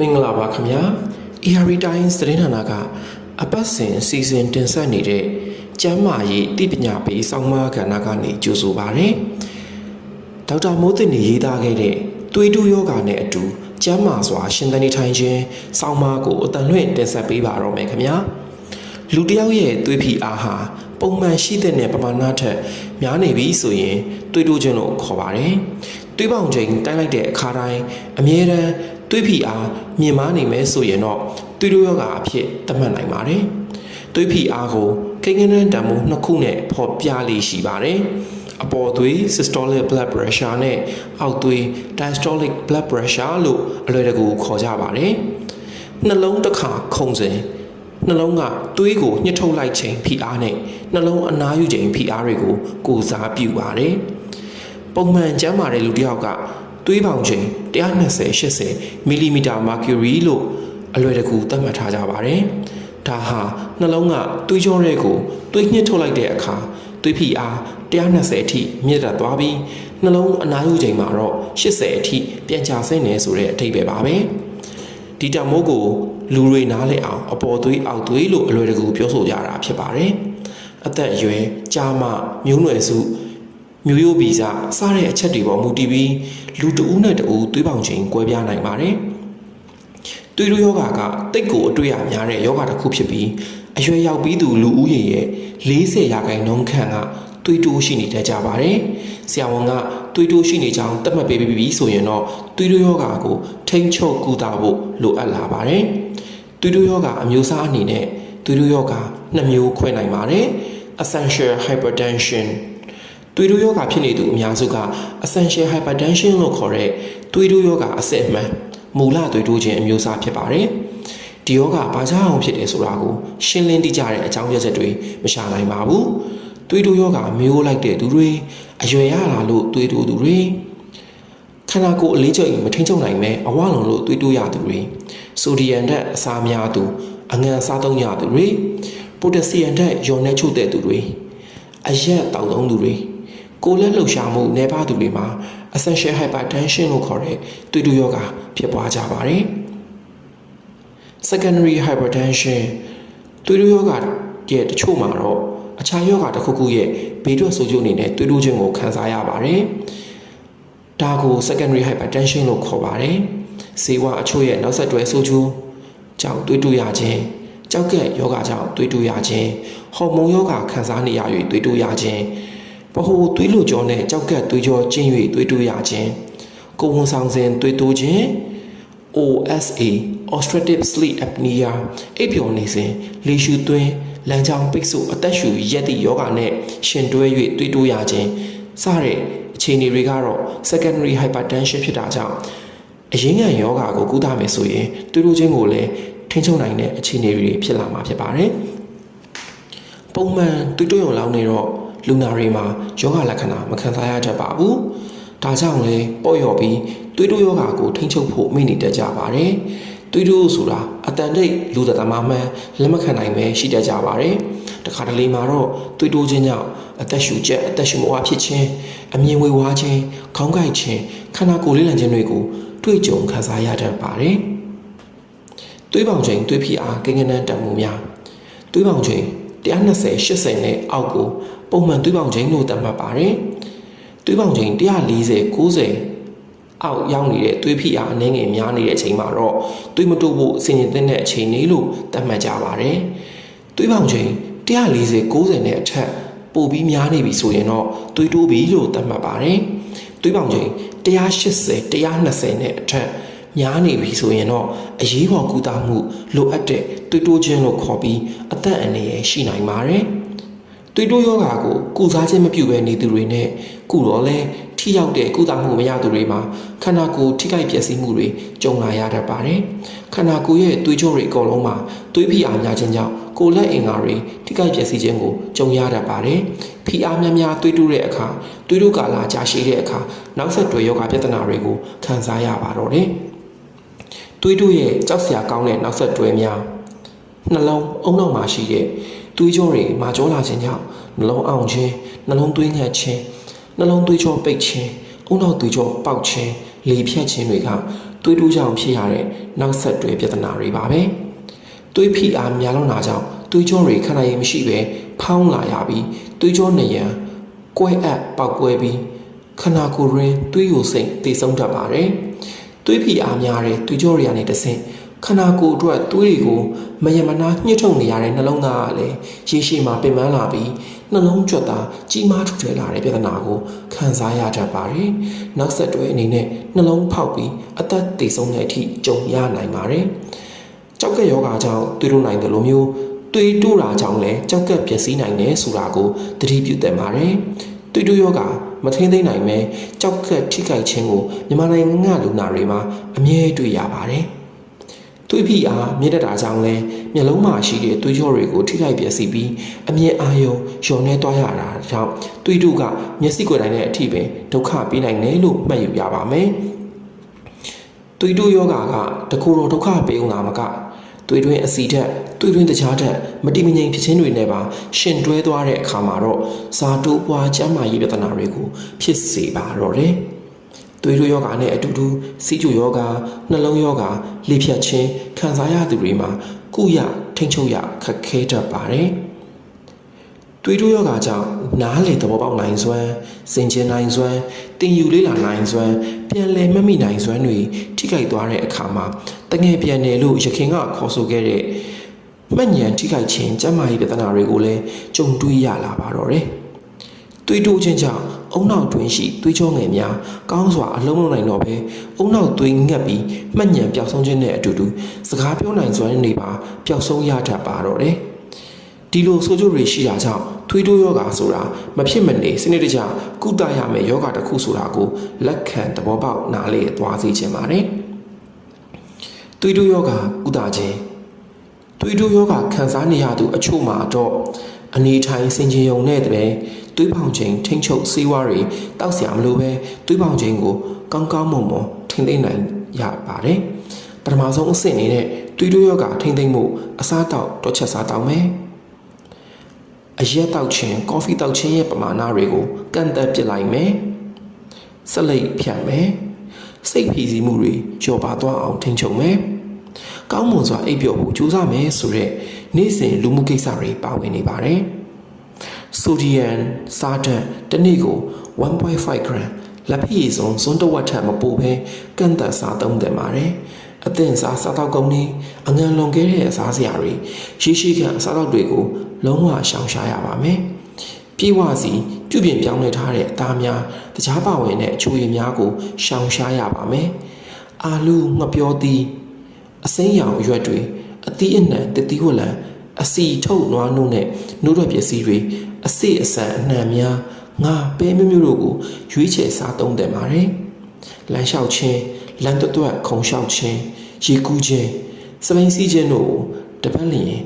မင်္ဂလာပါခင်ဗျာ ARD Times သတင်းဌာနကအပတ်စဉ်အစီအစဉ်တင်ဆက်နေတဲ့ကျမ်းမာရေးတိပညာပေးစောင်းမကဏ္ဍကနေကြိုဆိုပါရစေ။ဒေါက်တာမိုးတင်နေရေးသားခဲ့တဲ့သွေးတိုးယောဂါနဲ့အတူကျမ်းမာစွာ ရှင်သန်နေထိုင်ခြင်းစောင်းမကိုအတန်လွင့်တင်ဆက်ပေးပါတော့မယ်ခင်ဗျာ။လူတစ်ယောက်ရဲ့သွေးဖိအားဟာပုံမှန်ရှိတဲ့ပမာဏထက်များနေပြီဆိုရင်သွေးတိုးခြင်းလို့ခေါ်ပါတယ်။သွေးပေါင်ချိန်တိုင်းလိုက်တဲ့အခါတိုင်းအမြဲတမ်း သွေးဖိအားမြင့်မားနေမယ်ဆိုရင်တော့သွေးတိုးယောဂါအဖြစ်သတ်မှတ်နိုင်ပါတယ်။သွေးဖိအားကိုကိန်းဂဏန်းတန်ဖိုးနှစ်ခုနဲ့ဖော်ပြလေးရှိပါတယ်။အပေါ်သွေး systolic blood pressure နဲ့အောက်သွေး diastolic blood pressure လို့အလွယ်တကူခေါ်ကြပါတယ်။နှလုံးတစ်ခါခုန်စဉ်နှလုံးကသွေးကိုညှစ်ထုတ်လိုက်ချိန်ဖိအားနဲ့နှလုံးအနားယူချိန်ဖိအားတွေကိုကိုယ်စားပြုပါတယ်။ပုံမှန်ကျန်းမာတဲ့လူတစ်ယောက်က သွေးပေါင်ချိန်120-80မီလီမီတာမာကျူရီလို့အလွယ်တကူသတ်မှတ်ထားကြပါတယ်။ဒါဟာနှလုံးကသွေးကြောတွေကိုသွေးညှစ်ထုတ်လိုက်တဲ့အခါသွေးဖိအား120အထိမြင့်တက်သွားပြီးနှလုံးအနားယူချိန်မှာတော့80အထိပြန်ကျဆင်းနေဆိုတဲ့အထိပ္ပယ်ပါပဲ။ဒီတမိုးကိုလူတွေနားလည်အောင်အပေါ်သွေးအောက်သွေးလို့အလွယ်တကူပြောဆိုကြတာဖြစ်ပါတယ်။အသက်အရွယ်ကြာမှမျိုးနွယ်စု မျိုးရိုးဗီဇစတဲ့အချက်တွေပေါ်မူတည်ပြီးလူတဦးနဲ့တဦးသွေးပေါင်ချိန်ကွဲပြားနိုင်ပါတယ်။သွေးတိုးယောဂါကတိတ်ကိုအတွေ့အများတဲ့ယောဂါတစ်ခုဖြစ်ပြီးအရွယ်ရောက်ပြီးသူလူဦးရေရဲ့40ရာခိုင်နှုန်းခန့်ကသွေးတိုးရှိနေတတ်ကြပါတယ်။ဆရာဝန်ကသွေးတိုးရှိနေကြောင်းသတ်မှတ်ပေးပြီးဆိုရင်တော့သွေးတိုးယောဂါကိုထိန်းချုပ်ကုသဖို့လိုအပ်လာပါတယ်။သွေးတိုးယောဂါအမျိုးအစားအနေနဲ့သွေးတိုးယောဂါနှစ်မျိုးခွဲနိုင်ပါတယ်။ essential hypertension သွေးတိုးယောဂါဖြစ်နေသူအများစုက essential hypertension လို့ခေါ်တဲ့သွေးတိုးယောဂါအစစ်အမှန်မူလသွေးတိုးခြင်းအမျိုးအစားဖြစ်ပါတယ်။ဒီယောဂါဘာကြောင့်ဖြစ်တယ်ဆိုတာကိုရှင်းလင်းသိကြတဲ့အကြောင်းပြချက်တွေမရှာနိုင်ပါဘူး။သွေးတိုးယောဂါမျိုးလိုက်တဲ့သူတွေအရွယ်ရလာလို့သွေးတိုးသူတွေခန္ဓာကိုယ်အလေးချိန်မထိန်ချုပ်နိုင်မဲ့အဝလုံးလို့သွေးတိုးရသူတွေဆိုဒီယမ်ဓာတ်အစာများသူအငံစားသုံးရသူတွေပိုတက်ဆီယမ်ဓာတ်ယုံနဲ့ချုပ်တဲ့သူတွေအရက်တောက်သုံးသူတွေ ကိုယ်လက်လှုပ်ရှားမှုနေပါသူတွေမှာ essential hypertension လို့ခေါ်တဲ့သွေးတိုးယောဂါဖြစ်ပွားကြပါတယ်။ secondary hypertension သွေးတိုးယောဂါရဲ့တချို့မှာတော့အခြားယောဂါတစ်ခုခုရဲ့ဘေးထွက်ဆိုးကျိုးအနေနဲ့သွေးတိုးခြင်းကိုခံစားရပါတယ်။ဒါကို secondary hypertension လို့ခေါ်ပါတယ်။ဇေဝအချို့ရဲ့နောက်ဆက်တွဲဆိုးကျိုးကြောင့်သွေးတိုးရခြင်းကြောက်ကက်ယောဂါကြောင့်သွေးတိုးရခြင်းဟော်မုန်းယောဂါခံစားနေရ၍သွေးတိုးရခြင်း ဗဟိုသွေးလွကြောနဲ့ကြောက်ကက်သွေးကြောကျင်း၍သွေးတိုးရခြင်းကိုယ်ဝန်ဆောင်စဉ်သွေးတိုးခြင်း OSA obstructive sleep apnea အိပ်ပျော်နေစဉ်လေရှူသွင်းလမ်းကြောင်းပိတ်ဆို့အသက်ရှူရက်သည့်ယောဂနဲ့ရှင်တွဲ၍သွေးတိုးရခြင်းစတဲ့အခြေအနေတွေကတော့ secondary hypertension ဖြစ်တာကြောင့်အရင်းခံယောဂါကိုကုသမယ်ဆိုရင်သွေးတိုးခြင်းကိုလည်းထိန်းချုပ်နိုင်တဲ့အခြေအနေတွေဖြစ်လာမှာဖြစ်ပါတယ်။ပုံမှန်သွေးတိုးရုံလောင်းနေတော့ လူနာတွေမှာယောဂလက္ခဏာမခံစားရတတ်ပါဘူး။ဒါကြောင့်လဲပေါ့လျော်ပြီးသွေးတိုးယောဂါကိုထိန်းချုပ်ဖို့မိနေတတ်ကြပါတယ်။သွေးတိုးဆိုတာအတန်တိတ်လူသက်သမားမှန်လက်မခံနိုင်ပဲရှိတတ်ကြပါတယ်။တခါတလေမှာတော့သွေးတိုးခြင်းကြောင့်အသက်ရှူချက်အသက်ရှူမဝဖြစ်ခြင်းအမြင်ဝေဝါးခြင်းခေါင်းကိုက်ခြင်းခန္ဓာကိုယ်လေးလံခြင်းတွေကိုတွေ့ကြုံခံစားရတတ်ပါတယ်။သွေးပေါင်ချိန်သွေးဖိအားကိန်းဂဏန်းတန်မှုများသွေးပေါင်ချိန်120 80နဲ့အောက်ကို ပုံမှန်သွေးပေါင်ချိန်လို့သတ်မှတ်ပါတယ်။သွေးပေါင်ချိန်140 90အောက်ရောက်နေတဲ့သွေးဖိအားအနည်းငယ်များနေတဲ့အချိန်မှာတော့သွေးမတိုးဖို့အစဉ်ရင်သင့်တဲ့အချိန်လေးလို့သတ်မှတ်ကြပါတယ်။သွေးပေါင်ချိန်140 90နဲ့အထက်ပိုပြီးများနေပြီဆိုရင်တော့သွေးတိုးပြီလို့သတ်မှတ်ပါတယ်။သွေးပေါင်ချိန်180 120နဲ့အထက်များနေပြီဆိုရင်တော့အရေးပေါ်ကုသမှုလိုအပ်တဲ့သွေးတိုးခြင်းလို့ခေါ်ပြီးအသက်အန္တရာယ်ရှိနိုင်ပါတယ်။ သွေးတိုးယောဂါကိုကုစားခြင်းမပြုဘဲနေသူတွေနဲ့ကုတော့လဲထိရောက်တဲ့ကုသမှုမရသူတွေမှာခန္ဓာကိုယ်ထိခိုက်ပျက်စီးမှုတွေကြုံလာရတတ်ပါတယ်။ခန္ဓာကိုယ်ရဲ့သွေးကြောတွေအကုန်လုံးမှာသွေးဖိအားများခြင်းကြောင့်ကိုယ်လက်အင်္ဂါတွေထိခိုက်ပျက်စီးခြင်းကိုကြုံရတတ်ပါတယ်။ဖိအားများများသွေးတိုးတဲ့အခါသွေးတိုးကာလကြာရှည်တဲ့အခါနောက်ဆက်တွဲယောဂပြဿနာတွေကိုခံစားရပါတော့တယ်။သွေးတိုးရဲ့ကြောက်စရာကောင်းတဲ့နောက်ဆက်တွဲများနှလုံးအုံနောက်မှာရှိတဲ့ သွေးကြောတွေမာကြောလာခြင်းကြောင့်နှလုံးအောင်ခြင်းနှလုံးသွေးငှက်ခြင်းနှလုံးသွေးကြောပိတ်ခြင်းအုံနောက်သွေးကြောပေါက်ခြင်းလေဖြတ်ခြင်းတွေကသွေးတိုးကြောင့်ဖြစ်ရတဲ့နောက်ဆက်တွဲပြဿနာတွေပါပဲသွေးဖိအားများလွန်တာကြောင့်သွေးကြောတွေခန္ဓာရည်မရှိပဲဖောင်းလာရပြီးသွေးကြောနေရန်ကွဲအပ်ပောက်ကွဲပြီးခန္ဓာကိုယ်ရင်းသွေးယိုစိမ့်တည်ဆုံးတတ်ပါတယ်သွေးဖိအားများတဲ့သွေးကြောတွေကနေတဆင့် ခန္ဓာကိုယ်အတွက်သွေးတွေကိုမယမနာညှစ်ထုတ်နေရတဲ့နှလုံးသားကလည်းရေရှည်မှာပင်ပန်းလာပြီးနှလုံးကြွက်သားကြီးမားထူထပ်လာတဲ့ပြဿနာကိုခံစားရတတ်ပါတယ်။နောက်ဆက်တွဲအနေနဲ့နှလုံးဖောက်ပြီးအသက်သေဆုံးတဲ့အထိကြုံရနိုင်ပါတယ်။ကြောက်ကက်ယောဂါကြောင့်တွေးလို့နိုင်တယ်လို့မျိုးတွေးတူးတာကြောင့်လည်းကြောက်ကက်ပျက်စီးနိုင်တယ်ဆိုတာကိုသတိပြုသင့်ပါတယ်။တွေးတူးယောဂါမထိန်သိမ့်နိုင်မဲကြောက်ကက်ထိခိုက်ခြင်းကိုမြန်မာနိုင်ငံကလူနာတွေမှာအမြဲတွေ့ရပါတယ်။ သွေးဖိအားမြင့်တက်တာကြောင့်လဲမျက်လုံးမှာရှိတဲ့သွေးကြောတွေကိုထိခိုက်ပျက်စီးပြီးအမြင်အာရုံလျော်နေသွားရတာကြောင့်သွေးတုကမျက်စိကိုယ်တိုင်နဲ့အထိပင်ဒုက္ခပေးနိုင်တယ်လို့မှတ်ယူရပါမယ်။သွေးတုယောဂါကတကူတော်ဒုက္ခပေးအောင်လားမကသွေးတွင်းအစီဓာတ်သွေးတွင်းတခြားဓာတ်မတိမငြိမ်ဖြစ်ခြင်းတွေနဲ့ပါရှင်တွဲသွားတဲ့အခါမှာတော့ဇာတိုးပွားကျန်းမာရေးပြဿနာတွေကိုဖြစ်စေပါတော့တယ်။ သွေးတို့ယောဂါနဲ့အတူတူစီးကျူယောဂါနှလုံးယောဂါလေဖြတ်ခြင်းခံစားရသူတွေမှာကုရထိန်ချုပ်ရခက်ခဲတတ်ပါတယ်။သွေးတို့ယောဂါကြောင့်နားလေသဘောပေါက်နိုင်စွမ်းစင်ကျင်နိုင်စွမ်းတင်ယူလေးလာနိုင်စွမ်းပြန်လည်မမိနိုင်စွမ်းတွေထိခိုက်သွားတဲ့အခါမှာတငယ်ပြန်တယ်လို့ရခင်ကခေါ်ဆိုခဲ့တဲ့မှတ်ဉဏ်ထိခိုက်ခြင်းကျန်းမာရေးပြဿနာတွေကိုလည်းကြုံတွေ့ရလာပါတော့တယ်။ သွေးတိုးခြင်းကြောင့်အုံနောက်တွင်ရှိသွေးကြောငယ်များကောင်းစွာအလုံးလုံးနိုင်တော့ပဲအုံနောက်သွေးငက်ပြီးမှတ်ညံပျောက်ဆုံးခြင်းနဲ့အတူတူစကားပြောနိုင်စွမ်းနေပါပျောက်ဆုံးရတတ်ပါတော့တယ်။ဒီလိုဆိုကြတွေရှိတာကြောင့်သွေးတိုးယောဂါဆိုတာမဖြစ်မနေစနစ်တကျကုသရမယ့်ယောဂါတစ်ခုဆိုတာကိုလက်ခံသဘောပေါက်နားလေသွားစေချင်ပါတယ်။သွေးတိုးယောဂါကုသခြင်းသွေးတိုးယောဂခံစားနေရသူအချို့မှာတော့အနေထိုင်စင်ကြင်ယုံနဲ့တည်း သွေးပေါင်ချိန်ထိမ့်ချုပ်ဆေးဝါးတွေတောက်စရာမလိုပဲသွေးပေါင်ချိန်ကိုကောင်းကောင်းမွန်မွန်ထိမ့်သိမ့်နိုင်ရပါတယ်ပထမဆုံးအဆင့်အနေနဲ့သွေးတိုးယောဂထိမ့်သိမ့်မှုအစားတောက်တော့ချက်စားတောက်မယ်အရက်တောက်ခြင်းကော်ဖီတောက်ခြင်းရဲ့ပမာဏတွေကိုကန့်သတ်ပစ်လိုက်မယ်ဆက်လက်ဖြတ်မယ်စိတ်ဖိစီးမှုတွေကျော်ပါသွားအောင်ထိန်းချုပ်မယ်ကောင်းမွန်စွာအိပ်ပျော်ဖို့ကြိုးစားမယ်ဆိုတဲ့နေ့စဉ်လူမှုကိစ္စတွေပါဝင်နေပါတယ်။ ဆိုဒီယမ်စားဓာတ်တစ်နေ့ကို1.5 gram လက်ဖက်ရည်စုံစွန်းတစ်ဝက်ထက်မပိုဘဲကန့်သက်စားသုံးသင့်ပါတယ်။အသင့်စားစားတော့ကုန်နေအငံလွန်ခဲ့တဲ့အစားစရာတွေရှိရှိခံအစားတော့တွေကိုလုံးဝရှောင်ရှားရပါမယ်။ပြေဝစီပြုပြင်ပြောင်းလဲထားတဲ့အသားများတခြားပါဝင်တဲ့အချိုရည်များကိုရှောင်ရှားရပါမယ်။အာလူငပြောသီးအစိမ်းရောင်အရွက်တွေအသီးအနှံတတိဝလံအစီထုတ်နွားနှုတ်နဲ့နှုတ်ရပစ္စည်းတွေ အစိအဆန်အနှံများငါပဲမျိုးမျိုးတို့ကိုရွေးချယ်စားသုံးတယ်ပါတယ်။လမ်းလျှောက်ခြင်းလမ်းတွတ်တွတ်ခုံလျှောက်ခြင်းရေကူးခြင်းစပိန်စီးခြင်းတို့ကိုတပတ်လျင်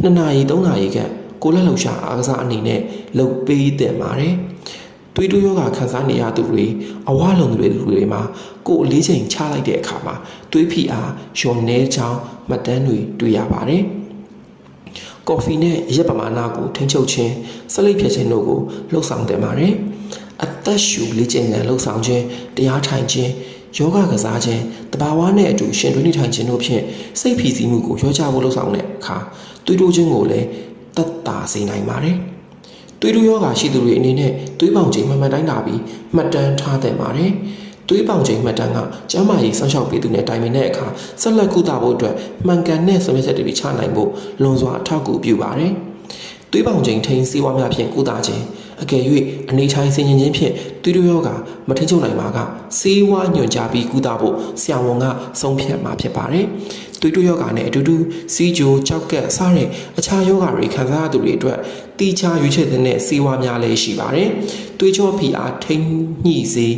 နှစ်နာရီသုံးနာရီခန့်ကိုလက်လှူရှာအားကစားအနေနဲ့လှုပ်ပေးတင်ပါတယ်။သွေးတိုးယောဂခံစားနေရသူတွေအဝလုံတွေလူတွေမှာကိုယ်အလေးချိန်ချလိုက်တဲ့အခါမှာသွေးဖိအားလျော်နေချောင်းမှတ်တမ်းတွေတွေ့ရပါတယ်။ ကော်ဖီနဲ့အရက်ပမာဏကိုထိန်းချုပ်ခြင်းဆက်လက်ဖြတ်ခြင်းတို့ကိုလှုပ်ဆောင်တင်ပါတယ်။အသက်ရှူလေ့ကျင့်ရန်လှုပ်ဆောင်ခြင်းတရားထိုင်ခြင်းယောဂကစားခြင်းတဘာဝနဲ့အတူရှင်တွဲနေထိုင်ခြင်းတို့ဖြင့်စိတ်ဖိစီးမှုကိုရောကြဖို့လှုပ်ဆောင်တဲ့အခါသွေးတိုးခြင်းကိုလည်းတက်တာစေနိုင်ပါတယ်။သွေးတိုးယောဂါရှိသူတွေအနေနဲ့သွေးပေါင်ချိန်မှန်မှန်တိုင်းတာပြီးမှတ်တမ်းထားသင့်ပါတယ်။ သွေးပေါင်ချိန်မှတ်တမ်းကကျန်းမာရေးစောင့်ရှောက်ပေးသူနဲ့တိုင်ပင်တဲ့အခါဆက်လက်ကုသဖို့အတွက်မှန်ကန်တဲ့ဆုံးဖြတ်ချက်တွေချနိုင်ဖို့လွန်စွာအထောက်အကူပြုပါတယ်။သွေးပေါင်ချိန်ထိန်းစေဝါများဖြင့်ကုသခြင်းအကယ်၍အနေထိုင်ဆင်ခြင်ခြင်းဖြင့်သွေးတိုးယောဂါမထိန်ချုပ်နိုင်ပါကစေဝါညွန်ကြားပြီးကုသဖို့ဆရာဝန်ကဆုံးဖြတ်မှာဖြစ်ပါတယ်။သွေးတိုးယောဂါနဲ့အတူတူစီးကြိုကြောက်ကက်စတဲ့အခြားယောဂါတွေခံစားရသူတွေအတွက်တိကျရွေးချယ်တဲ့စေဝါများလည်းရှိပါတယ်။သွေးကြောဖိအားထိန်းညှိစေ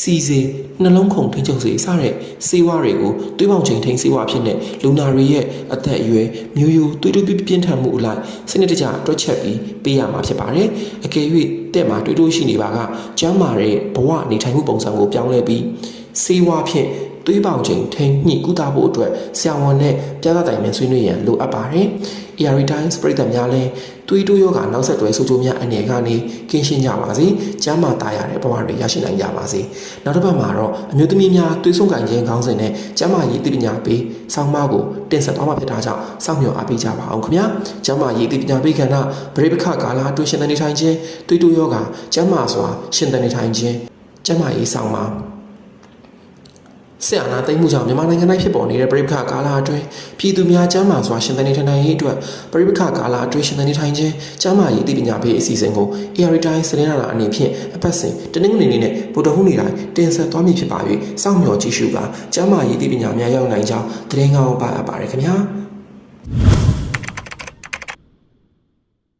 စီစေနှလုံးခုန်ထိန်းချုပ်စေစတဲ့စေဝါတွေကိုသွေးပေါင်ချိန်ထိန်းစေဝါဖြစ်တဲ့လူနာတွေရဲ့အသက်အရွယ်မျိုးရိုးသွေးတိုးပြင်းထန်မှုအလိုက်စနစ်တကျတွက်ချက်ပြီးပေးရမှာဖြစ်ပါတယ်။အကယ်၍တဲ့မှာတွေးတိုးရှိနေပါကကျမ်းမာတဲ့ဘဝနေထိုင်မှုပုံစံကိုပြောင်းလဲပြီးစေဝါဖြင့် သွေးပေါင်ချိန်ထိန်းညှိကုသဖို့အတွက်ဆရာဝန်နဲ့ပြသတိုင်ပင်ဆွေးနွေးရန်လိုအပ်ပါတယ်။ ARD Times ပြည်သက်များလည်းသွေးတိုးရောဂါနောက်ဆက်တွဲဆိုးကျိုးများအနေကနေကင်းရှင်းကြပါစေ။ကျန်းမာသားရတဲ့ဘဝတွေရရှိနိုင်ကြပါစေ။နောက်တစ်ပတ်မှာတော့အမျိုးသမီးများသွေးဆုံးကင်ခြင်းခေါင်းစဉ်နဲ့ကျန်းမာရေးသိပညာပေးဆောင်းပါးကိုတင်ဆက်သွားမှာဖြစ်တာကြောင့်စောင့်မျှော်အားပေးကြပါအောင်ခင်ဗျာ။ကျန်းမာရေးသိပညာပေးကဏ္ဍဗရိပခကာလအတွင်းရှင်သန်နေထိုင်ခြင်းသွေးတိုးရောဂါကျန်းမာစွာရှင်သန်နေထိုင်ခြင်းကျန်းမာရေးဆောင်ပါ ဆရာနာသိမ့်မှုကြောင့်မြန်မာနိုင်ငံ၌ဖြစ်ပေါ်နေတဲ့ပြည်ပခါကာလအတွင်းပြည်သူများကျန်းမာစွာရှင်သန်နေထိုင်နိုင်ရေးအတွက်ပြည်ပခါကာလအတွင်းရှင်သန်နေထိုင်ခြင်းကျန်းမာရေးသိပညာပေးအစီအစဉ်ကို AR Time စနေနာအနေဖြင့်အပတ်စဉ်တနင်္ဂနွေနေ့နဲ့ဗုဒ္ဓဟူးနေ့တိုင်းတင်ဆက်သွားမည်ဖြစ်ပါ၍စောင့်မျှော်ကြည့်ရှုကာကျန်းမာရေးသိပညာများရောက်နိုင်ကြောင်းသတင်းကောင်းပါအပ်ပါရခင်ဗျာ